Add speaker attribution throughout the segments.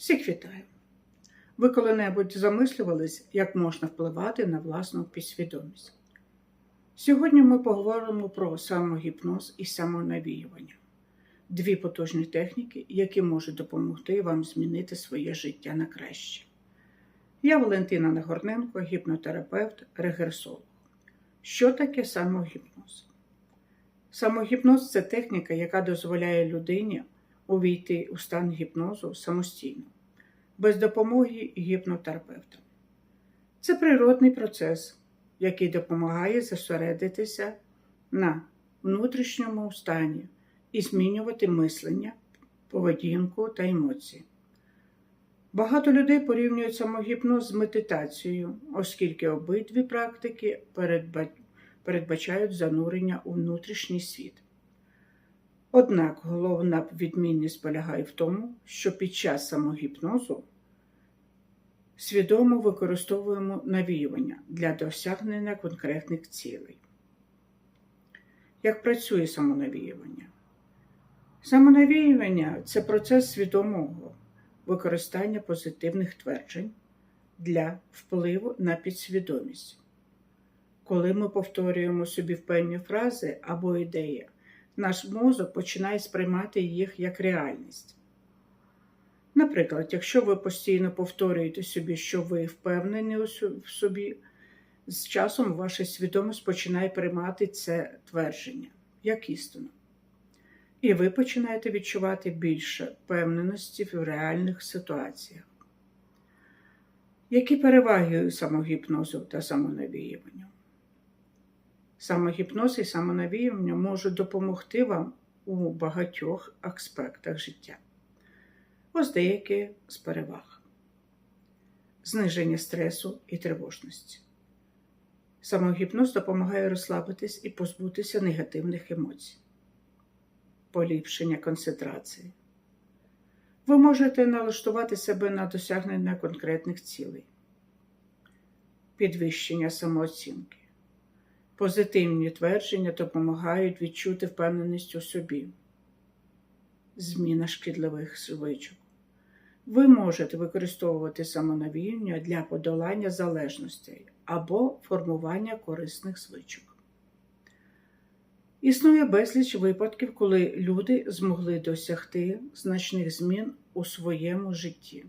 Speaker 1: Всіх вітаю! Ви коли-небудь замислювались, як можна впливати на власну підсвідомість? Сьогодні ми поговоримо про самогіпноз і самонавіювання дві потужні техніки, які можуть допомогти вам змінити своє життя на краще. Я Валентина Нагорненко, гіпнотерапевт, регресолог. Що таке самогіпноз? Самогіпноз це техніка, яка дозволяє людині увійти у стан гіпнозу самостійно, без допомоги гіпнотерапевта. Це природний процес, який допомагає зосередитися на внутрішньому стані і змінювати мислення, поведінку та емоції. Багато людей порівнюють самогіпноз з медитацією, оскільки обидві практики передбачають занурення у внутрішній світ. Однак головна відмінність полягає в тому, що під час самогіпнозу свідомо використовуємо навіювання для досягнення конкретних цілей. Як працює самонавіювання? Самонавіювання це процес свідомого використання позитивних тверджень для впливу на підсвідомість. Коли ми повторюємо собі певні фрази або ідеї, наш мозок починає сприймати їх як реальність. Наприклад, якщо ви постійно повторюєте собі, що ви впевнені в собі, з часом ваша свідомість починає приймати це твердження як істину. І ви починаєте відчувати більше впевненості в реальних ситуаціях. Які переваги самогіпнозу та самонавіювання? Самогіпноз і самонавіювання можуть допомогти вам у багатьох аспектах життя. Ось деякі з переваг: зниження стресу і тривожності. Самогіпноз допомагає розслабитись і позбутися негативних емоцій. Поліпшення концентрації. Ви можете налаштувати себе на досягнення конкретних цілей, підвищення самооцінки. Позитивні твердження допомагають відчути впевненість у собі, зміна шкідливих звичок. Ви можете використовувати самонавіяння для подолання залежностей або формування корисних звичок. Існує безліч випадків, коли люди змогли досягти значних змін у своєму житті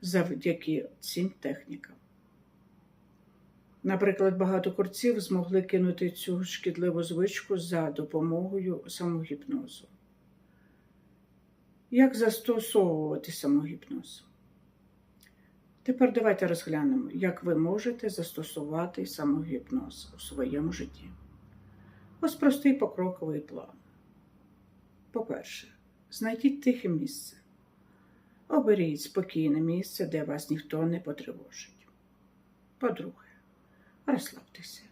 Speaker 1: завдяки цим технікам. Наприклад, багато курців змогли кинути цю шкідливу звичку за допомогою самогіпнозу. Як застосовувати самогіпноз? Тепер давайте розглянемо, як ви можете застосувати самогіпноз у своєму житті. Ось простий покроковий план. По-перше, знайдіть тихе місце. Оберіть спокійне місце, де вас ніхто не потривожить. По-друге, розслабтеся.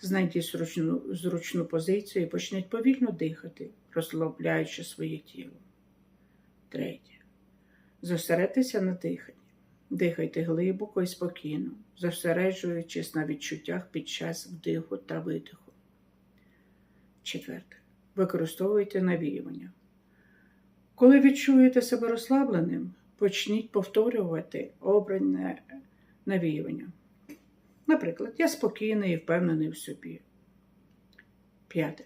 Speaker 1: Знайдіть зручну, зручну позицію і почніть повільно дихати, розслабляючи своє тіло. Третє. Зосередьтеся на диханні. Дихайте глибоко і спокійно, зосереджуючись на відчуттях під час вдиху та видиху. Четверте. Використовуйте навіювання. Коли відчуєте себе розслабленим, почніть повторювати обране навіювання. Наприклад, я спокійний і впевнений в собі. П'яте.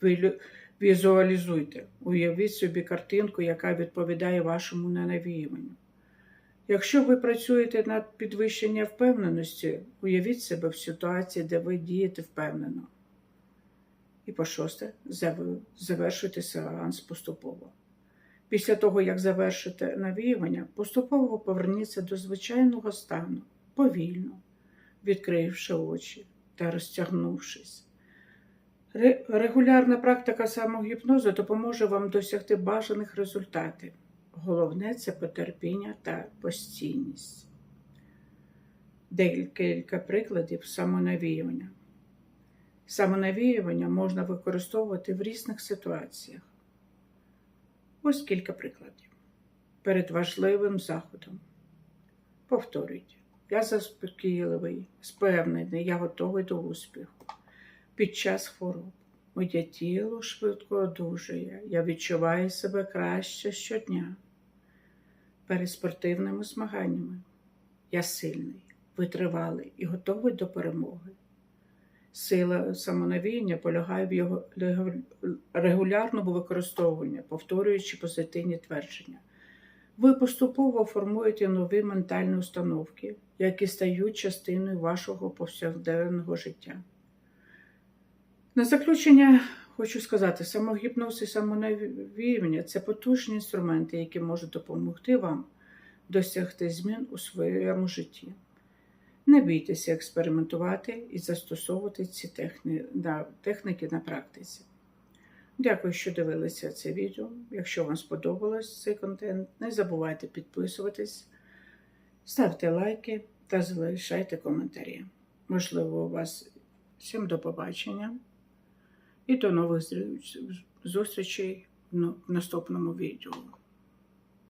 Speaker 1: Ви візуалізуйте, уявіть собі картинку, яка відповідає вашому навіюванню. Якщо ви працюєте над підвищенням впевненості, уявіть себе в ситуації, де ви дієте впевнено. І по шосте, завершуйте сеанс поступово. Після того, як завершите навіювання, поступово поверніться до звичайного стану, повільно, відкривши очі та розтягнувшись. Регулярна практика самогіпнозу допоможе вам досягти бажаних результатів. Головне це потерпіння та постійність. Декілька прикладів самонавіювання. Самонавіювання можна використовувати в різних ситуаціях. Ось кілька прикладів. Перед важливим заходом. Повторюйте. Я заспокійливий, спевнений, я готовий до успіху. Під час хвороб. Моє тіло швидко одужує. Я відчуваю себе краще щодня. перед спортивними змаганнями. Я сильний, витривалий і готовий до перемоги. Сила самонавіяння полягає в його регулярному використовуванні, повторюючи позитивні твердження. Ви поступово формуєте нові ментальні установки, які стають частиною вашого повсякденного життя. На заключення хочу сказати, самогіпноз і самонавіювання – це потужні інструменти, які можуть допомогти вам досягти змін у своєму житті. Не бійтеся експериментувати і застосовувати ці техніки на практиці. Дякую, що дивилися це відео. Якщо вам сподобалось цей контент, не забувайте підписуватись, ставте лайки та залишайте коментарі. Можливо, у вас всім до побачення і до нових зустрічей в наступному відео.